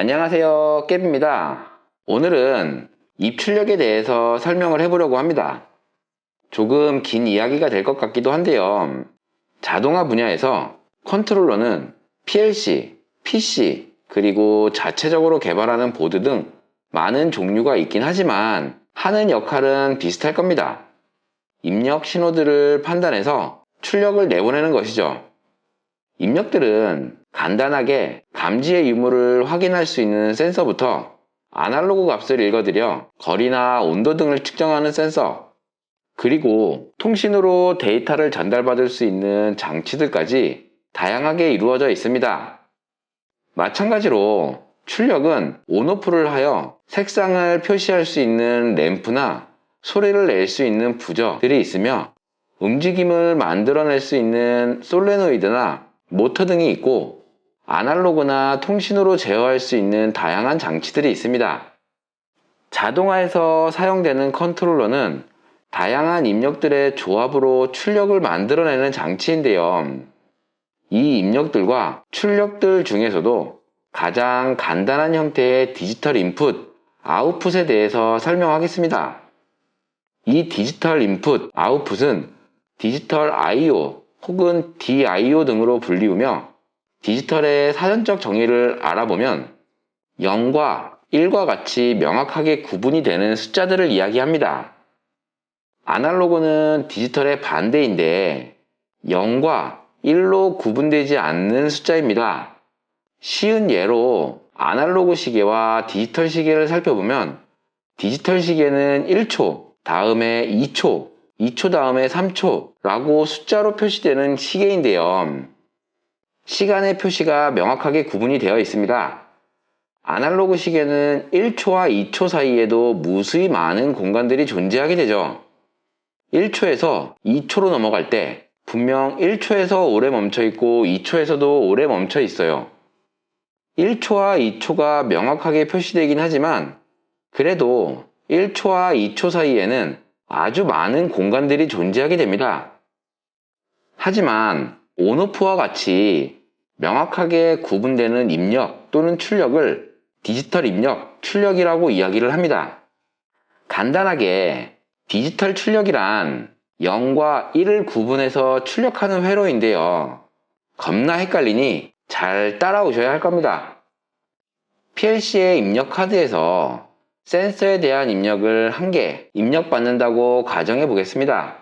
안녕하세요 깨비입니다 오늘은 입출력에 대해서 설명을 해보려고 합니다 조금 긴 이야기가 될 것 같기도 한데요 자동화 분야에서 컨트롤러는 PLC, PC, 그리고 자체적으로 개발하는 보드 등 많은 종류가 있긴 하지만 하는 역할은 비슷할 겁니다. 입력 신호들을 판단해서 출력을 내보내는 것이죠. 입력들은 간단하게 감지의 유무를 확인할 수 있는 센서부터 아날로그 값을 읽어들여 거리나 온도 등을 측정하는 센서, 그리고 통신으로 데이터를 전달받을 수 있는 장치들까지 다양하게 이루어져 있습니다. 마찬가지로 출력은 온오프를 하여 색상을 표시할 수 있는 램프나 소리를 낼 수 있는 부저들이 있으며 움직임을 만들어낼 수 있는 솔레노이드나 모터 등이 있고 아날로그나 통신으로 제어할 수 있는 다양한 장치들이 있습니다. 자동화에서 사용되는 컨트롤러는 다양한 입력들의 조합으로 출력을 만들어내는 장치인데요. 이 입력들과 출력들 중에서도 가장 간단한 형태의 디지털 인풋, 아웃풋에 대해서 설명하겠습니다. 이 디지털 인풋, 아웃풋은 디지털 I.O. 혹은 DIO 등으로 불리우며 디지털의 사전적 정의를 알아보면 0과 1과 같이 명확하게 구분이 되는 숫자들을 이야기합니다. 아날로그는 디지털의 반대인데 0과 1로 구분되지 않는 숫자입니다. 쉬운 예로 아날로그 시계와 디지털 시계를 살펴보면 디지털 시계는 1초, 다음에 2초, 2초 다음에 3초라고 숫자로 표시되는 시계인데요. 시간의 표시가 명확하게 구분이 되어 있습니다. 아날로그 시계는 1초와 2초 사이에도 무수히 많은 공간들이 존재하게 되죠. 1초에서 2초로 넘어갈 때 분명 1초에서 오래 멈춰 있고 2초에서도 오래 멈춰 있어요. 1초와 2초가 명확하게 표시되긴 하지만 그래도 1초와 2초 사이에는 아주 많은 공간들이 존재하게 됩니다. 하지만 온오프와 같이 명확하게 구분되는 입력 또는 출력을 디지털 입력, 출력이라고 이야기를 합니다. 간단하게 디지털 출력이란 0과 1을 구분해서 출력하는 회로인데요. 겁나 헷갈리니 잘 따라오셔야 할 겁니다. PLC의 입력 카드에서 센서에 대한 입력을 한 개 입력받는다고 가정해 보겠습니다.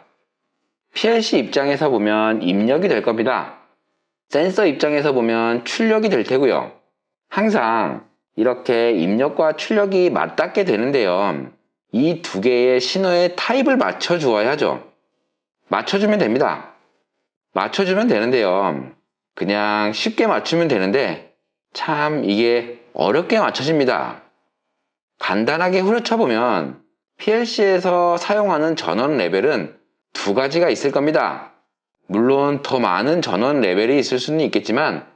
PLC 입장에서 보면 입력이 될 겁니다. 센서 입장에서 보면 출력이 될 테고요. 항상 이렇게 입력과 출력이 맞닿게 되는데요. 이 두 개의 신호의 타입을 맞춰 주어야죠. 맞춰주면 됩니다. 맞춰주면 되는데요. 그냥 쉽게 맞추면 되는데 참 이게 어렵게 맞춰집니다. 간단하게 후려쳐보면 PLC에서 사용하는 전원 레벨은 두 가지가 있을 겁니다. 물론 더 많은 전원 레벨이 있을 수는 있겠지만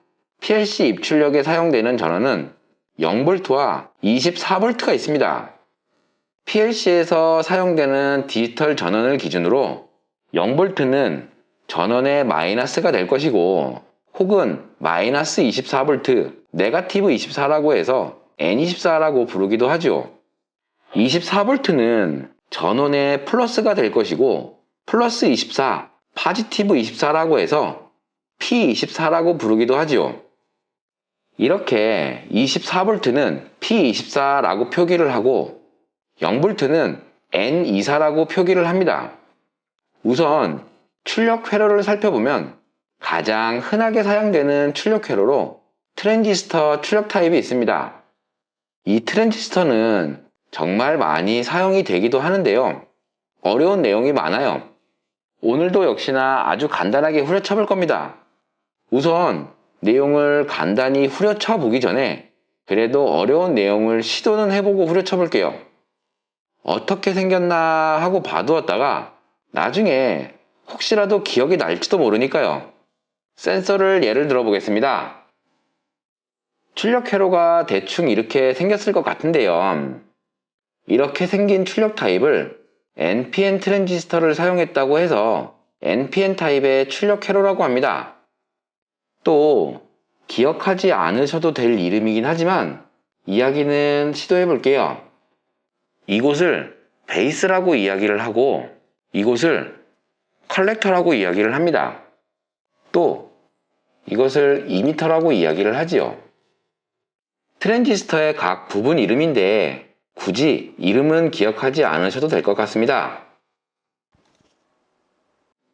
PLC 입출력에 사용되는 전원은 0V와 24V가 있습니다. PLC에서 사용되는 디지털 전원을 기준으로 0V는 전원의 마이너스가 될 것이고 혹은 마이너스 24V, 네가티브 24라고 해서 N24라고 부르기도 하죠. 24V는 전원의 플러스가 될 것이고 플러스 24, 파지티브 24라고 해서 P24라고 부르기도 하죠. 이렇게 24V는 P24라고 표기를 하고 0V는 N24라고 표기를 합니다. 우선 출력 회로를 살펴보면 가장 흔하게 사용되는 출력 회로로 트랜지스터 출력 타입이 있습니다. 이 트랜지스터는 정말 많이 사용이 되기도 하는데요. 어려운 내용이 많아요. 오늘도 역시나 아주 간단하게 후려쳐 볼 겁니다. 우선 내용을 간단히 후려쳐 보기 전에 그래도 어려운 내용을 시도는 해보고 후려쳐 볼게요. 어떻게 생겼나 하고 봐두었다가 나중에 혹시라도 기억이 날지도 모르니까요. 센서를 예를 들어 보겠습니다. 출력 회로가 대충 이렇게 생겼을 것 같은데요. 이렇게 생긴 출력 타입을 NPN 트랜지스터를 사용했다고 해서 NPN 타입의 출력 회로라고 합니다. 또 기억하지 않으셔도 될 이름이긴 하지만 이야기는 시도해 볼게요. 이곳을 베이스라고 이야기를 하고 이곳을 컬렉터라고 이야기를 합니다. 또 이것을 이미터라고 이야기를 하지요. 트랜지스터의 각 부분 이름인데 굳이 이름은 기억하지 않으셔도 될 것 같습니다.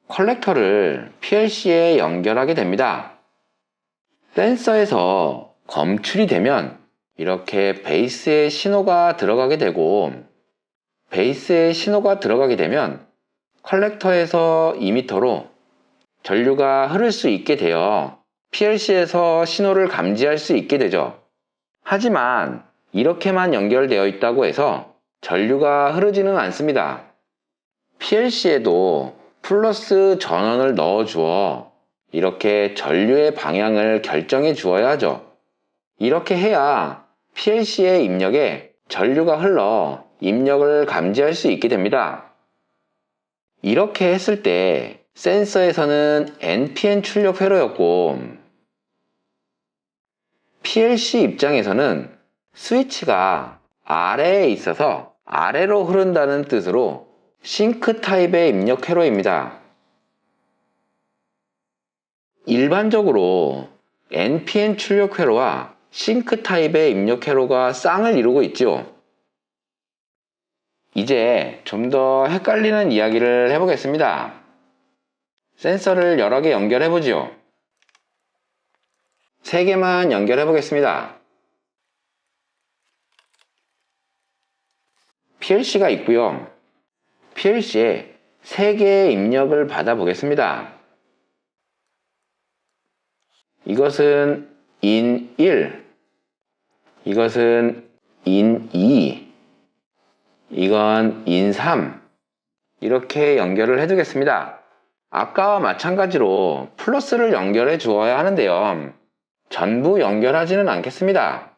컬렉터를 PLC에 연결하게 됩니다. 센서에서 검출이 되면 이렇게 베이스에 신호가 들어가게 되고 베이스에 신호가 들어가게 되면 컬렉터에서 이미터로 전류가 흐를 수 있게 되어 PLC에서 신호를 감지할 수 있게 되죠. 하지만 이렇게만 연결되어 있다고 해서 전류가 흐르지는 않습니다. PLC에도 플러스 전원을 넣어 주어 이렇게 전류의 방향을 결정해 주어야 하죠. 이렇게 해야 PLC의 입력에 전류가 흘러 입력을 감지할 수 있게 됩니다. 이렇게 했을 때 센서에서는 NPN 출력 회로였고 PLC 입장에서는 스위치가 아래에 있어서 아래로 흐른다는 뜻으로 싱크 타입의 입력 회로입니다. 일반적으로 NPN 출력 회로와 싱크 타입의 입력 회로가 쌍을 이루고 있죠. 이제 좀 더 헷갈리는 이야기를 해보겠습니다. 센서를 여러 개 연결해 보지요. 세 개만 연결해 보겠습니다. PLC가 있고요. PLC에 세 개의 입력을 받아 보겠습니다. 이것은 인 1, 이것은 인 2, 이건 인 3. 이렇게 연결을 해 두겠습니다. 아까와 마찬가지로 플러스를 연결해 주어야 하는데요. 전부 연결하지는 않겠습니다.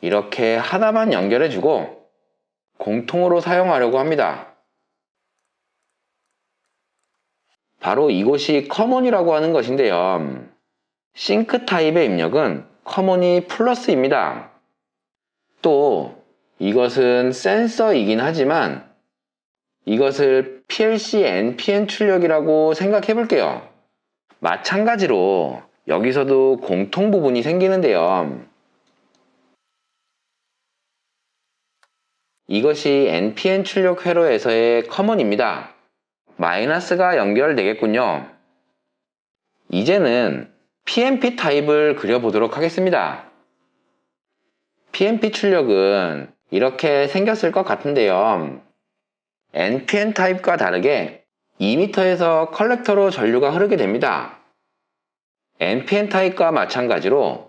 이렇게 하나만 연결해 주고 공통으로 사용하려고 합니다. 바로 이곳이 커먼이라고 하는 것인데요. 싱크 타입의 입력은 커먼이 플러스입니다. 또 이것은 센서이긴 하지만 이것을 PLC NPN 출력이라고 생각해 볼게요. 마찬가지로 여기서도 공통 부분이 생기는데요. 이것이 NPN 출력 회로에서의 커먼입니다. 마이너스가 연결되겠군요. 이제는 PMP 타입을 그려보도록 하겠습니다. PMP 출력은 이렇게 생겼을 것 같은데요. NPN 타입과 다르게 2m에서 컬렉터로 전류가 흐르게 됩니다. NPN 타입과 마찬가지로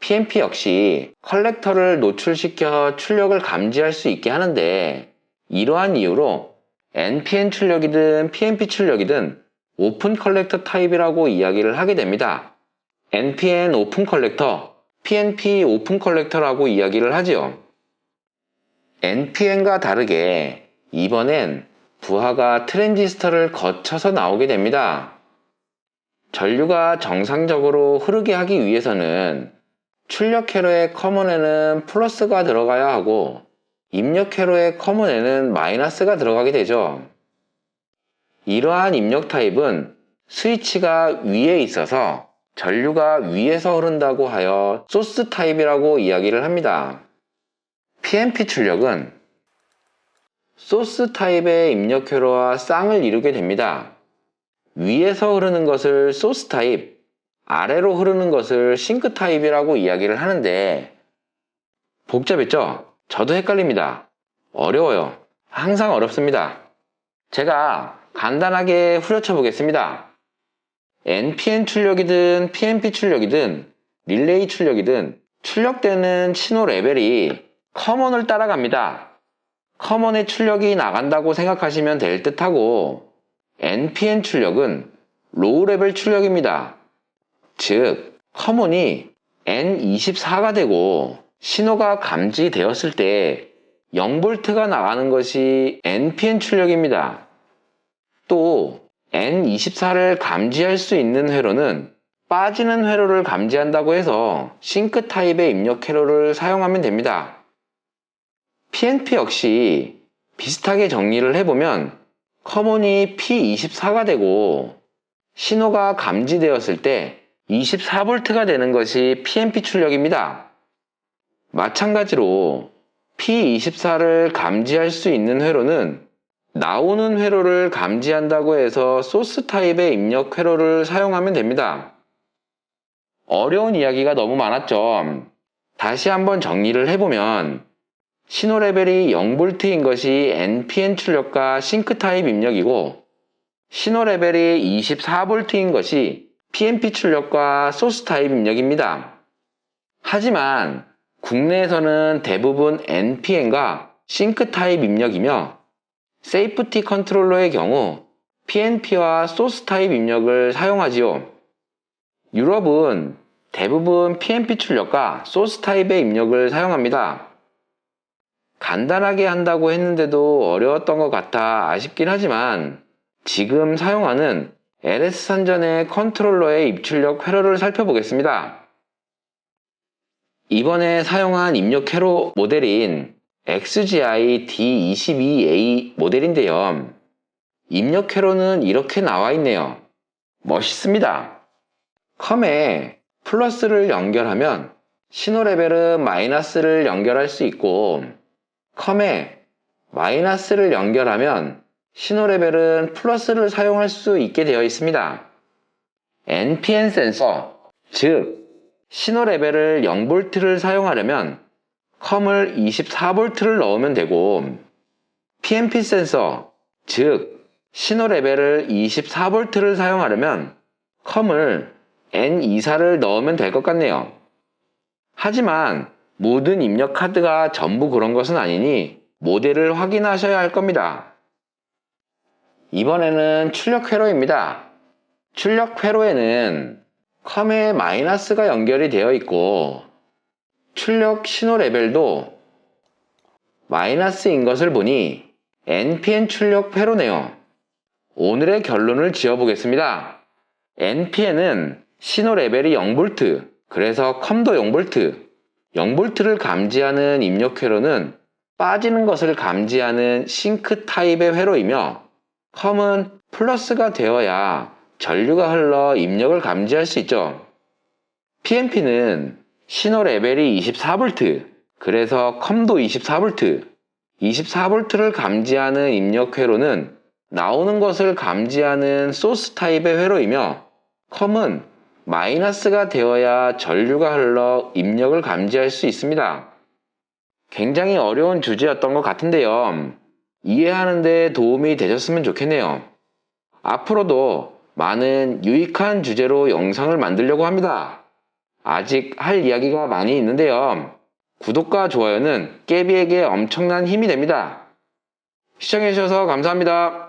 PMP 역시 컬렉터를 노출시켜 출력을 감지할 수 있게 하는데 이러한 이유로 NPN 출력이든 PMP 출력이든 오픈 컬렉터 타입이라고 이야기를 하게 됩니다. NPN 오픈 컬렉터, PNP 오픈 컬렉터라고 이야기를 하지요. NPN과 다르게 이번엔 부하가 트랜지스터를 거쳐서 나오게 됩니다. 전류가 정상적으로 흐르게 하기 위해서는 출력 회로의 커먼에는 플러스가 들어가야 하고 입력 회로의 커먼에는 마이너스가 들어가게 되죠. 이러한 입력 타입은 스위치가 위에 있어서 전류가 위에서 흐른다고 하여 소스 타입이라고 이야기를 합니다. PMP 출력은 소스 타입의 입력 회로와 쌍을 이루게 됩니다. 위에서 흐르는 것을 소스 타입, 아래로 흐르는 것을 싱크 타입이라고 이야기를 하는데 복잡했죠? 저도 헷갈립니다. 어려워요. 항상 어렵습니다. 제가 간단하게 후려쳐 보겠습니다. NPN 출력이든 PNP 출력이든 릴레이 출력이든 출력되는 신호 레벨이 커먼을 따라갑니다. 커먼의 출력이 나간다고 생각하시면 될 듯하고 NPN 출력은 로우 레벨 출력입니다. 즉, 커먼이 N24가 되고 신호가 감지되었을 때 0V가 나가는 것이 NPN 출력입니다. 또 N24를 감지할 수 있는 회로는 빠지는 회로를 감지한다고 해서 싱크 타입의 입력 회로를 사용하면 됩니다. PNP 역시 비슷하게 정리를 해보면 커먼이 P24가 되고 신호가 감지되었을 때 24V가 되는 것이 PNP 출력입니다. 마찬가지로 P24를 감지할 수 있는 회로는 나오는 회로를 감지한다고 해서 소스 타입의 입력 회로를 사용하면 됩니다. 어려운 이야기가 너무 많았죠. 다시 한번 정리를 해보면 신호 레벨이 0V인 것이 NPN 출력과 싱크 타입 입력이고 신호 레벨이 24V인 것이 PNP 출력과 소스 타입 입력입니다. 하지만 국내에서는 대부분 NPN과 싱크 타입 입력이며 세이프티 컨트롤러의 경우 PNP와 소스 타입 입력을 사용하지요. 유럽은 대부분 PNP 출력과 소스 타입의 입력을 사용합니다. 간단하게 한다고 했는데도 어려웠던 것 같아 아쉽긴 하지만 지금 사용하는 LS 선전의 컨트롤러의 입출력 회로를 살펴보겠습니다. 이번에 사용한 입력 회로 모델인 XGI D22A 모델인데요. 입력 회로는 이렇게 나와 있네요. 멋있습니다. 컴에 플러스를 연결하면 신호 레벨은 마이너스를 연결할 수 있고 컴에 마이너스를 연결하면 신호 레벨은 플러스를 사용할 수 있게 되어 있습니다. NPN 센서, 즉 신호 레벨을 0V를 사용하려면 컴을 24V를 넣으면 되고 PNP 센서, 즉 신호 레벨을 24V를 사용하려면 컴을 N24를 넣으면 될 것 같네요. 하지만 모든 입력 카드가 전부 그런 것은 아니니 모델을 확인하셔야 할 겁니다. 이번에는 출력 회로입니다. 출력 회로에는 컴에 마이너스가 연결이 되어 있고 출력 신호 레벨도 마이너스인 것을 보니 NPN 출력 회로네요. 오늘의 결론을 지어보겠습니다. NPN은 신호 레벨이 0V, 그래서 컴도 0V, 0V를 감지하는 입력 회로는 빠지는 것을 감지하는 싱크 타입의 회로이며 컴은 플러스가 되어야 전류가 흘러 입력을 감지할 수 있죠. PNP는 신호 레벨이 24V, 그래서 컴도 24V, 24V를 감지하는 입력 회로는 나오는 것을 감지하는 소스 타입의 회로이며 컴은 마이너스가 되어야 전류가 흘러 입력을 감지할 수 있습니다. 굉장히 어려운 주제였던 것 같은데요. 이해하는 데 도움이 되셨으면 좋겠네요. 앞으로도 많은 유익한 주제로 영상을 만들려고 합니다. 아직 할 이야기가 많이 있는데요. 구독과 좋아요는 깨비에게 엄청난 힘이 됩니다. 시청해주셔서 감사합니다.